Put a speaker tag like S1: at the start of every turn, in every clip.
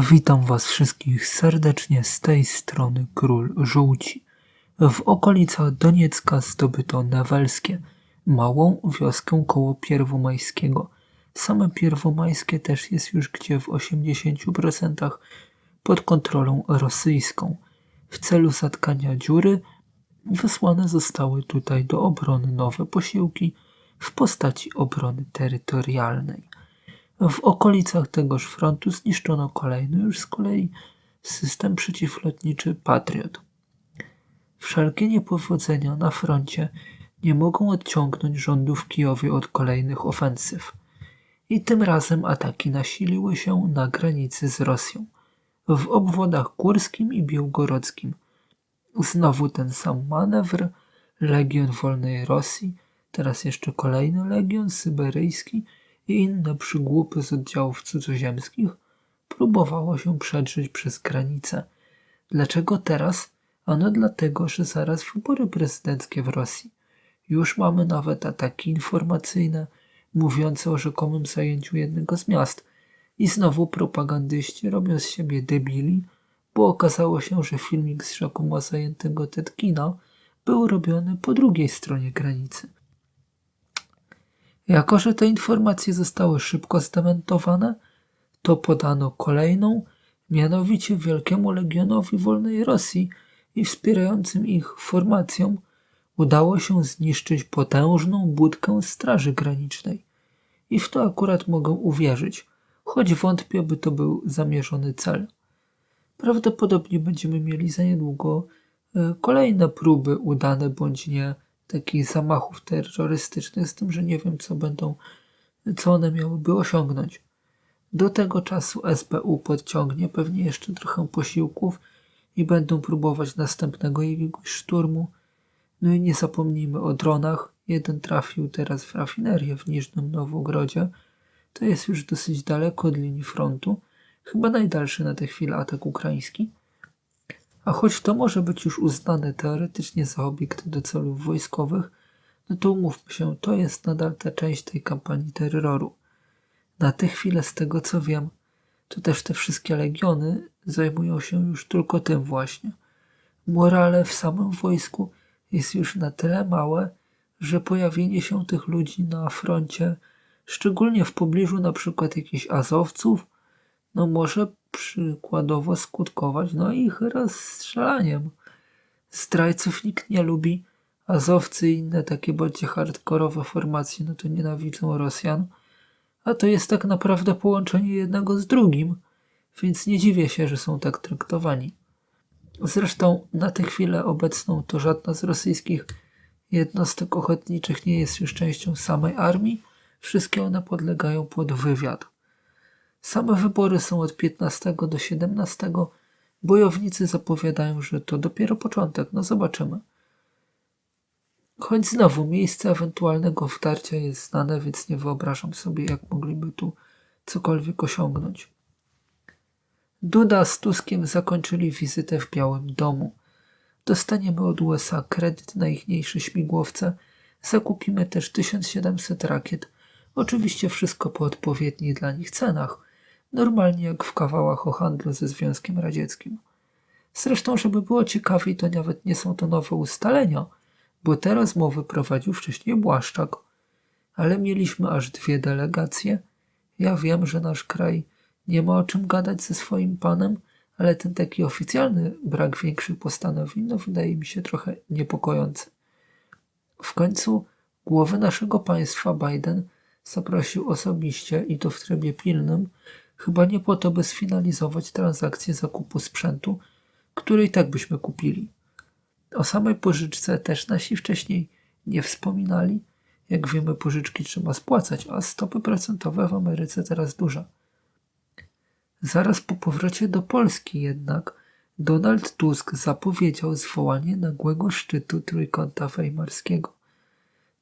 S1: Witam Was wszystkich serdecznie z tej strony Król Żółci. W okolicach Doniecka zdobyto Newelskie, małą wioskę koło Pierwomajskiego. Same Pierwomajskie też jest już gdzie w 80% pod kontrolą rosyjską. W celu zatkania dziury wysłane zostały tutaj do obrony nowe posiłki w postaci obrony terytorialnej. W okolicach tegoż frontu zniszczono kolejny już z kolei system przeciwlotniczy Patriot. Wszelkie niepowodzenia na froncie nie mogą odciągnąć rządu w Kijowie od kolejnych ofensyw. I tym razem ataki nasiliły się na granicy z Rosją, w obwodach górskim i białgorodzkim. Znowu ten sam manewr, Legion Wolnej Rosji, teraz jeszcze kolejny Legion Syberyjski – i inne przygłupy z oddziałów cudzoziemskich próbowało się przedrzeć przez granicę. Dlaczego teraz? Ano dlatego, że zaraz wybory prezydenckie w Rosji. Już mamy nawet ataki informacyjne mówiące o rzekomym zajęciu jednego z miast. I znowu propagandyści robią z siebie debili, bo okazało się, że filmik z rzekomo zajętego Tetkina był robiony po drugiej stronie granicy. Jako, że te informacje zostały szybko zdementowane, to podano kolejną, mianowicie Wielkiemu Legionowi Wolnej Rosji i wspierającym ich formacjom udało się zniszczyć potężną budkę Straży Granicznej. I w to akurat mogę uwierzyć, choć wątpię, by to był zamierzony cel. Prawdopodobnie będziemy mieli za niedługo e, kolejne próby, udane bądź nie, takich zamachów terrorystycznych, z tym, że nie wiem, co będą, co one miałyby osiągnąć. Do tego czasu SBU podciągnie pewnie jeszcze trochę posiłków i będą próbować następnego jakiegoś szturmu. No i nie zapomnijmy o dronach. Jeden trafił teraz w rafinerię w Niżnym Nowogrodzie. To jest już dosyć daleko od linii frontu. Chyba najdalszy na tę chwilę atak ukraiński. A choć to może być już uznane teoretycznie za obiekt do celów wojskowych, no to umówmy się, to jest nadal ta część tej kampanii terroru. Na tę chwilę, z tego co wiem, to też te wszystkie legiony zajmują się już tylko tym właśnie. Morale w samym wojsku jest już na tyle małe, że pojawienie się tych ludzi na froncie, szczególnie w pobliżu na przykład jakichś azowców, no może przykładowo skutkować no ich rozstrzelaniem. Zdrajców nikt nie lubi, azowcy i inne takie bardziej hardkorowe formacje no to nienawidzą Rosjan, a to jest tak naprawdę połączenie jednego z drugim, więc nie dziwię się, że są tak traktowani. Zresztą na tę chwilę obecną to żadna z rosyjskich jednostek ochotniczych nie jest już częścią samej armii, wszystkie one podlegają pod wywiad. Same wybory są od 15 do 17. Bojownicy zapowiadają, że to dopiero początek. No zobaczymy. Choć znowu miejsce ewentualnego wtarcia jest znane, więc nie wyobrażam sobie, jak mogliby tu cokolwiek osiągnąć. Duda z Tuskiem zakończyli wizytę w Białym Domu. Dostaniemy od USA kredyt na ichniejsze śmigłowce, zakupimy też 1700 rakiet. Oczywiście wszystko po odpowiednich dla nich cenach normalnie jak w kawałach o handlu ze Związkiem Radzieckim. Zresztą, żeby było ciekawiej, to nawet nie są to nowe ustalenia, bo te rozmowy prowadził wcześniej Błaszczak. Ale mieliśmy aż dwie delegacje. Ja wiem, że nasz kraj nie ma o czym gadać ze swoim panem, ale ten taki oficjalny brak większych postanowień, no wydaje mi się trochę niepokojący. W końcu głowy naszego państwa Biden zaprosił osobiście i to w trybie pilnym Chyba nie po to, by sfinalizować transakcję zakupu sprzętu, który i tak byśmy kupili. O samej pożyczce też nasi wcześniej nie wspominali. Jak wiemy, pożyczki trzeba spłacać, a stopy procentowe w Ameryce teraz duże. Zaraz po powrocie do Polski jednak Donald Tusk zapowiedział zwołanie nagłego szczytu trójkąta weimarskiego.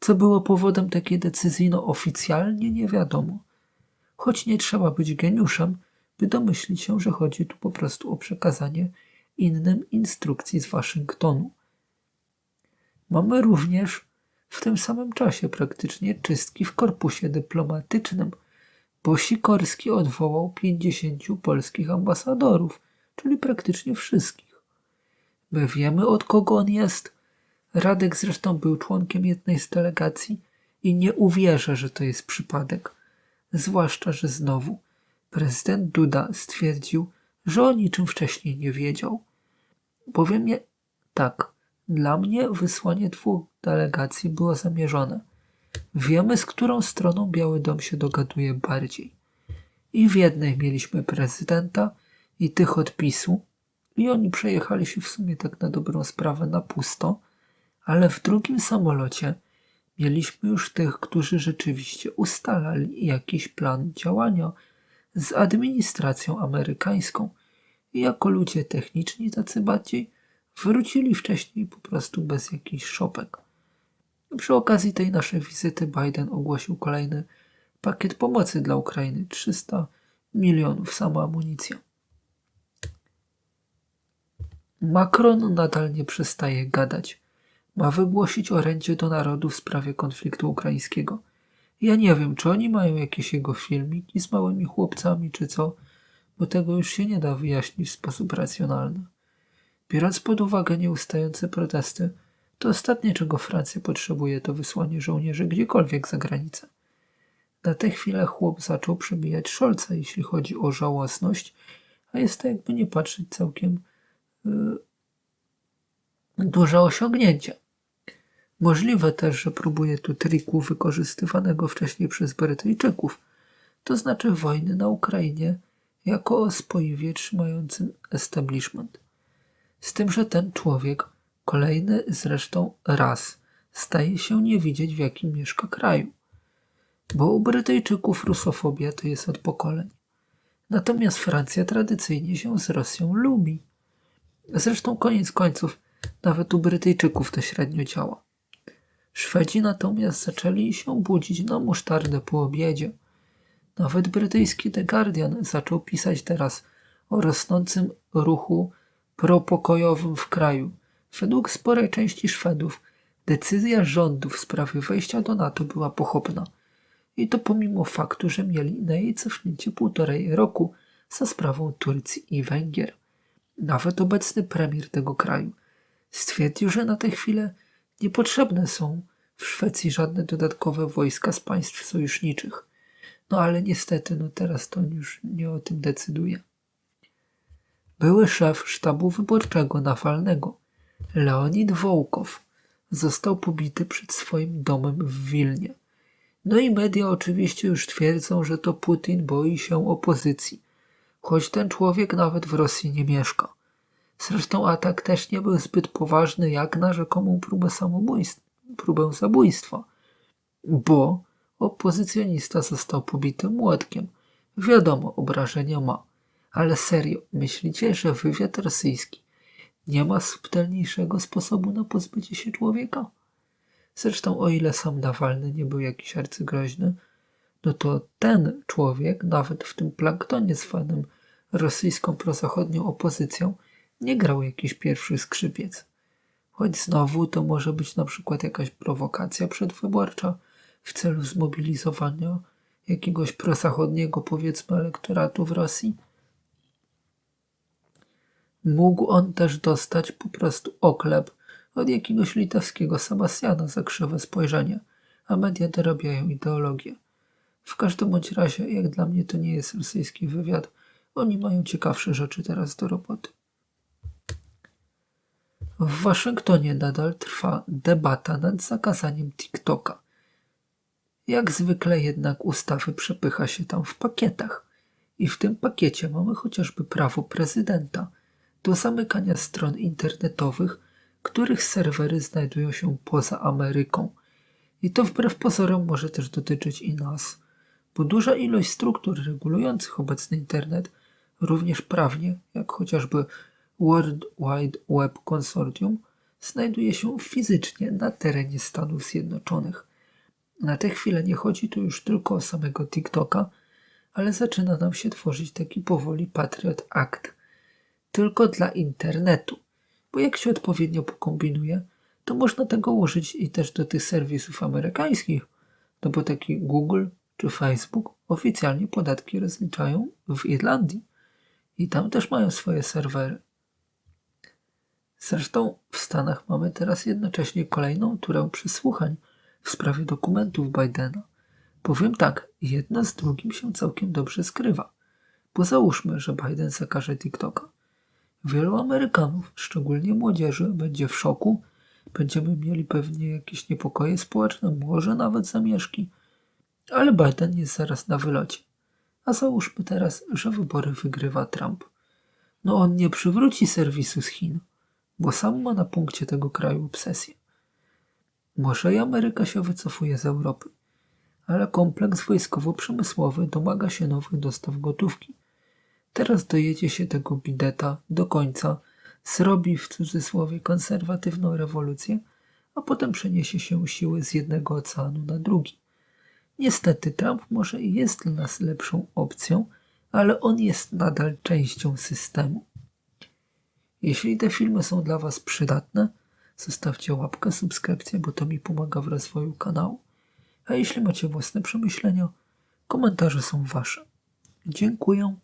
S1: Co było powodem takiej decyzji, no oficjalnie nie wiadomo choć nie trzeba być geniuszem, by domyślić się, że chodzi tu po prostu o przekazanie innym instrukcji z Waszyngtonu. Mamy również w tym samym czasie praktycznie czystki w korpusie dyplomatycznym, bo Sikorski odwołał 50 polskich ambasadorów, czyli praktycznie wszystkich. My wiemy od kogo on jest. Radek zresztą był członkiem jednej z delegacji i nie uwierzę, że to jest przypadek. Zwłaszcza, że znowu prezydent Duda stwierdził, że o niczym wcześniej nie wiedział. Bowiem nie, tak, dla mnie wysłanie dwóch delegacji było zamierzone. Wiemy, z którą stroną Biały Dom się dogaduje bardziej. I w jednej mieliśmy prezydenta i tych odpisu, i oni przejechali się w sumie tak na dobrą sprawę na pusto, ale w drugim samolocie mieliśmy już tych, którzy rzeczywiście ustalali jakiś plan działania z administracją amerykańską i jako ludzie techniczni tacy bardziej wrócili wcześniej po prostu bez jakichś szopek. Przy okazji tej naszej wizyty Biden ogłosił kolejny pakiet pomocy dla Ukrainy 300 milionów sama amunicja. Macron nadal nie przestaje gadać. Ma wygłosić orędzie do narodu w sprawie konfliktu ukraińskiego. Ja nie wiem, czy oni mają jakieś jego filmiki z małymi chłopcami, czy co, bo tego już się nie da wyjaśnić w sposób racjonalny. Biorąc pod uwagę nieustające protesty, to ostatnie, czego Francja potrzebuje, to wysłanie żołnierzy gdziekolwiek za granicę. Na tę chwilę chłop zaczął przebijać Szolca, jeśli chodzi o żałosność, a jest to jakby nie patrzeć całkiem yy, duże osiągnięcie. Możliwe też, że próbuje tu triku wykorzystywanego wcześniej przez Brytyjczyków, to znaczy wojny na Ukrainie jako o spoiwie trzymającym establishment. Z tym, że ten człowiek, kolejny zresztą raz, staje się nie widzieć w jakim mieszka kraju. Bo u Brytyjczyków rusofobia to jest od pokoleń. Natomiast Francja tradycyjnie się z Rosją lubi. Zresztą koniec końców nawet u Brytyjczyków to średnio działa. Szwedzi natomiast zaczęli się budzić na musztardę po obiedzie. Nawet brytyjski The Guardian zaczął pisać teraz o rosnącym ruchu propokojowym w kraju. Według sporej części Szwedów decyzja rządu w sprawie wejścia do NATO była pochopna. I to pomimo faktu, że mieli na jej cofnięcie półtorej roku za sprawą Turcji i Węgier. Nawet obecny premier tego kraju stwierdził, że na tę chwilę niepotrzebne są w Szwecji żadne dodatkowe wojska z państw sojuszniczych. No ale niestety, no teraz to już nie o tym decyduje. Były szef sztabu wyborczego Nawalnego, Leonid Wołkow, został pobity przed swoim domem w Wilnie. No i media oczywiście już twierdzą, że to Putin boi się opozycji, choć ten człowiek nawet w Rosji nie mieszka. Zresztą atak też nie był zbyt poważny jak na rzekomą próbę samobójstwa, próbę zabójstwa, bo opozycjonista został pobity młotkiem. Wiadomo, obrażenia ma. Ale serio, myślicie, że wywiad rosyjski nie ma subtelniejszego sposobu na pozbycie się człowieka? Zresztą o ile sam Nawalny nie był jakiś arcygroźny, no to ten człowiek, nawet w tym planktonie zwanym rosyjską prozachodnią opozycją, nie grał jakiś pierwszy skrzypiec. Choć znowu to może być na przykład jakaś prowokacja przedwyborcza w celu zmobilizowania jakiegoś prozachodniego, powiedzmy, elektoratu w Rosji. Mógł on też dostać po prostu oklep od jakiegoś litewskiego Sebastiana za krzywe spojrzenie, a media dorabiają ideologię. W każdym bądź razie, jak dla mnie to nie jest rosyjski wywiad, oni mają ciekawsze rzeczy teraz do roboty. W Waszyngtonie nadal trwa debata nad zakazaniem TikToka. Jak zwykle jednak ustawy przepycha się tam w pakietach. I w tym pakiecie mamy chociażby prawo prezydenta do zamykania stron internetowych, których serwery znajdują się poza Ameryką. I to wbrew pozorom może też dotyczyć i nas, bo duża ilość struktur regulujących obecny internet, również prawnie, jak chociażby World Wide Web Consortium znajduje się fizycznie na terenie Stanów Zjednoczonych. Na tę chwilę nie chodzi tu już tylko o samego TikToka, ale zaczyna nam się tworzyć taki powoli Patriot Act. Tylko dla internetu, bo jak się odpowiednio pokombinuje, to można tego użyć i też do tych serwisów amerykańskich, no bo taki Google czy Facebook oficjalnie podatki rozliczają w Irlandii i tam też mają swoje serwery. Zresztą w Stanach mamy teraz jednocześnie kolejną turę przesłuchań w sprawie dokumentów Bidena. Powiem tak, jedno z drugim się całkiem dobrze skrywa. Bo załóżmy, że Biden zakaże TikToka. Wielu Amerykanów, szczególnie młodzieży, będzie w szoku. Będziemy mieli pewnie jakieś niepokoje społeczne, może nawet zamieszki. Ale Biden jest zaraz na wylocie. A załóżmy teraz, że wybory wygrywa Trump. No on nie przywróci serwisu z Chin, bo sam ma na punkcie tego kraju obsesję. Może i Ameryka się wycofuje z Europy, ale kompleks wojskowo-przemysłowy domaga się nowych dostaw gotówki. Teraz dojedzie się tego bideta do końca, zrobi w cudzysłowie konserwatywną rewolucję, a potem przeniesie się siły z jednego oceanu na drugi. Niestety Trump może i jest dla nas lepszą opcją, ale on jest nadal częścią systemu. Jeśli te filmy są dla Was przydatne, zostawcie łapkę, subskrypcję, bo to mi pomaga w rozwoju kanału. A jeśli macie własne przemyślenia, komentarze są Wasze. Dziękuję.